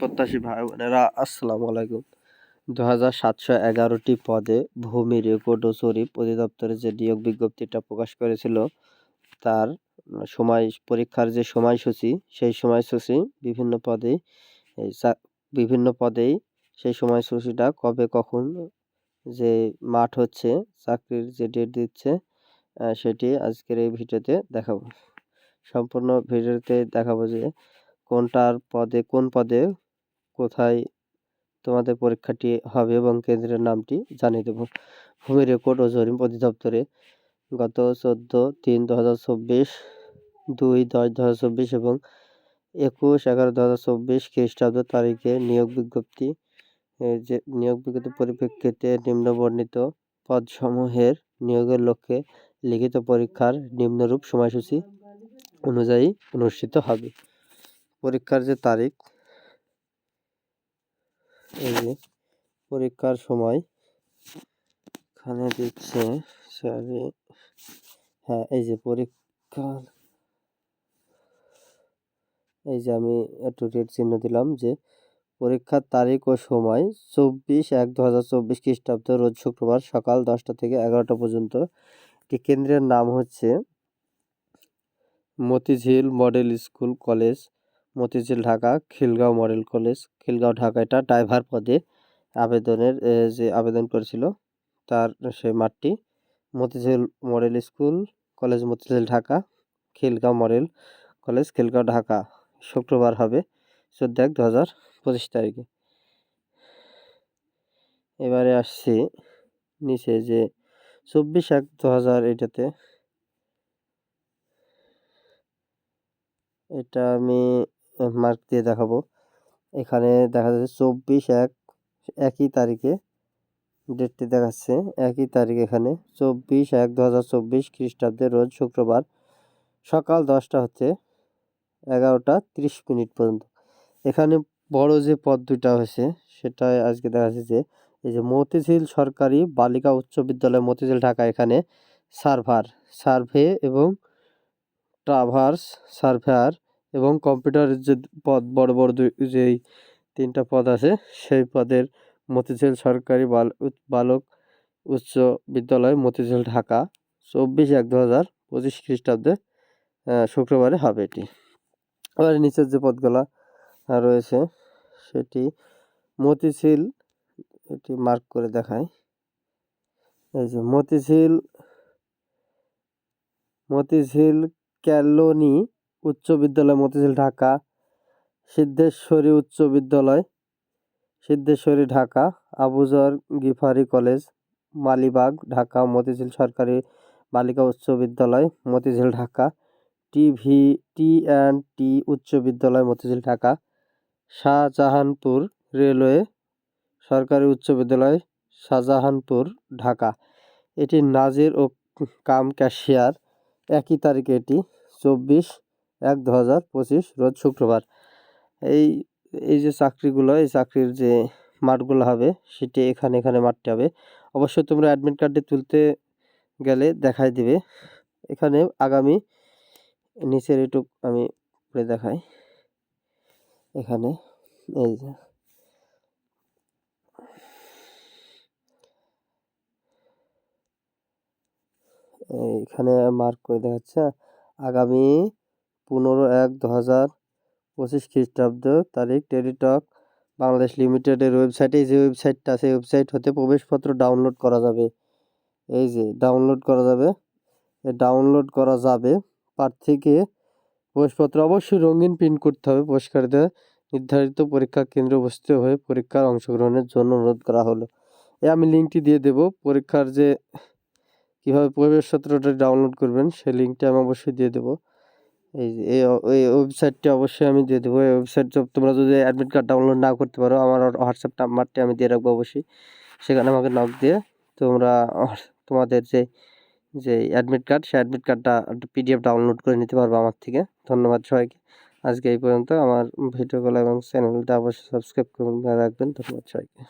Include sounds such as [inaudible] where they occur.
প্রত্যাশী ভাই বোনেরা, আসসালামু আলাইকুম। দু হাজার সাতশো এগারোটি পদে ভূমি রেকর্ড ও জরিপ অধিদপ্তরে যে নিয়োগ বিজ্ঞপ্তিটা প্রকাশ করেছিল, তার সময় পরীক্ষার যে সময়সূচি, সেই সময়সূচি বিভিন্ন পদে বিভিন্ন পদেই সেই সময়সূচিটা কবে কখন যে মাঠ হচ্ছে, চাকরির যে ডেট দিচ্ছে সেটি আজকের এই ভিডিওতে দেখাবো। সম্পূর্ণ ভিডিওতে দেখাবো যে কোনটার পদে, কোন পদে কোথায় তোমাদের পরীক্ষাটি হবে এবং কেন্দ্রের নামটি জানিয়ে দেবো। ভূমি রেকর্ড ও জরিপ অধিদপ্তরে গত চোদ্দ তিন দু হাজার চব্বিশ, দুই দশ দু হাজার চব্বিশ এবং একুশ এগারো দু হাজার চব্বিশ খ্রিস্টাব্দ তারিখে নিয়োগ বিজ্ঞপ্তি যে নিয়োগ বিজ্ঞপ্তির পরিপ্রেক্ষিতে নিম্নবর্ণিত পদসমূহের নিয়োগের লক্ষ্যে লিখিত পরীক্ষার নিম্নরূপ সময়সূচি অনুযায়ী অনুষ্ঠিত হবে। পরীক্ষার যে তারিখ এই যে পরীক্ষার সময়। এখানে দিচ্ছে সরি হ্যাঁ এই যে পরীক্ষার, এই যে আমি একটু রেড চিহ্ন দিলাম যে পরীক্ষার তারিখ ও সময় চব্বিশ এক দু হাজার চব্বিশ খ্রিস্টাব্দ রোজ শুক্রবার সকাল দশটা থেকে এগারোটা পর্যন্ত। একটি কেন্দ্রের নাম হচ্ছে Motijheel model school college. Motijheel, Dhaka, Khilgaon model college. Khilgaon Dhaka এটা ড্রাইভার পদে আবেদনের যে আবেদন করেছিল, তার সে মাঠটি। Motijheel model school, college Motijheel, Dhaka, Khilgaon model college, Khilgaon, Dhaka. শুক্রবার হবে চোদ্দ এক দু হাজার পঁচিশ তারিখে। এবারে আসছি নিচে যে চব্বিশ এক দু হাজার এটাতে। এটা আমি মার্ক দিয়ে দেখাবো। এখানে দেখা যাচ্ছে চব্বিশ এক, একই তারিখে ডেটটি দেখাচ্ছে। একই তারিখ এখানে, চব্বিশ এক দু হাজার চব্বিশ খ্রিস্টাব্দে রোজ শুক্রবার সকাল দশটা হতে এগারোটা তিরিশ মিনিট পর্যন্ত। এখানে বড় যে পদ দুইটা হয়েছে সেটা আজকে দেখা যাচ্ছে যে, এই যে মতিঝিল সরকারি বালিকা উচ্চ বিদ্যালয় মতিঝিল ঢাকা এখানে সার্ভার, সার্ভে এবং ট্রাভার্স সার্ভেয়ার এবং কম্পিউটারের যে পদ, বড় বড় দুই, যেই তিনটা পদ আছে, সেই পদের মতিঝিল সরকারি বাল বালক উচ্চ বিদ্যালয় মতিঝিল, ঢাকা, চব্বিশ এক দু হাজার পঁচিশ খ্রিস্টাব্দে শুক্রবারে হবে এটি। আবার নিচের যে পদগুলা রয়েছে, সেটি মতিঝিল, এটি মার্ক করে দেখায় এই যে মতিঝিল মতিঝিল, ক্যালোনি উচ্চ বিদ্যালয় মতিঝিল, ঢাকা। সিদ্ধেশ্বরী উচ্চ বিদ্যালয়, সিদ্ধেশ্বরী, ঢাকা। আবুজর গিফারি কলেজ, মালিবাগ, ঢাকা। মতিঝিল সরকারি বালিকা উচ্চ বিদ্যালয়, Motijheel, Dhaka. TV, T and T উচ্চ বিদ্যালয়, মতিঝিল, ঢাকা। শাহজাহানপুর রেলওয়ে, সরকারি উচ্চ বিদ্যালয়, শাহজাহানপুর, ঢাকা। এটি নাজির ও কাম ক্যাশিয়ার। একই তারিখে এটি, চব্বিশ এক দু হাজার পঁচিশ রোজ শুক্রবার। এই এই যে চাকরিগুলো, এই চাকরির যে মাঠগুলো হবে, সেটি এখানে এখানে মাঠটি হবে। অবশ্যই তোমরা অ্যাডমিট কার্ডটি তুলতে গেলে দেখাই দিবে। এখানে আগামী নিচের একটু আমি পড়ে দেখাই। এখানে, এই যে। এইখানে মার্ক করে দেখাচ্ছে। আগামী পনেরো এক দু হাজার পঁচিশ খ্রিস্টাব্দ তারিখ টেলিটক বাংলাদেশ লিমিটেডের ওয়েবসাইটে যে ওয়েবসাইটটা আছে ওয়েবসাইট হতে প্রবেশপত্র ডাউনলোড করা যাবে। এই যে ডাউনলোড করা যাবে। ডাউনলোড করা যাবে। প্রার্থীকে প্রবেশপত্র অবশ্যই রঙিন প্রিন্ট করতে হবে। পুরস্কারীদের নির্ধারিত পরীক্ষা কেন্দ্রে উপস্থিত হয়ে পরীক্ষার অংশগ্রহণের জন্য অনুরোধ করা হলো। এ আমি লিঙ্কটি দিয়ে দেব। পরীক্ষার যে কীভাবে প্রবেশপত্রটা ডাউনলোড করবেন, সেই লিঙ্কটা আমি অবশ্যই দিয়ে দেবো। এই এই ওয়েবসাইটটি অবশ্যই আমি দিয়ে দেবো। এই ওয়েবসাইট তোমরা যদি অ্যাডমিট কার্ড ডাউনলোড না করতে পারো, আমার হোয়াটসঅ্যাপ নাম্বারটি আমি দিয়ে রাখব অবশ্যই। সেখানে আমাকে নক দিয়ে তোমরা [laughs] তোমাদের যে যে অ্যাডমিট কার্ড সেই অ্যাডমিট কার্ডটা পিডিএফ ডাউনলোড করে নিতে পারব আমার থেকে। ধন্যবাদ সবাইকে। আজকে এই পর্যন্ত। আমার ভিডিওগুলো এবং চ্যানেলটা অবশ্যই সাবস্ক্রাইব করে রাখবেন। ধন্যবাদ সবাইকে।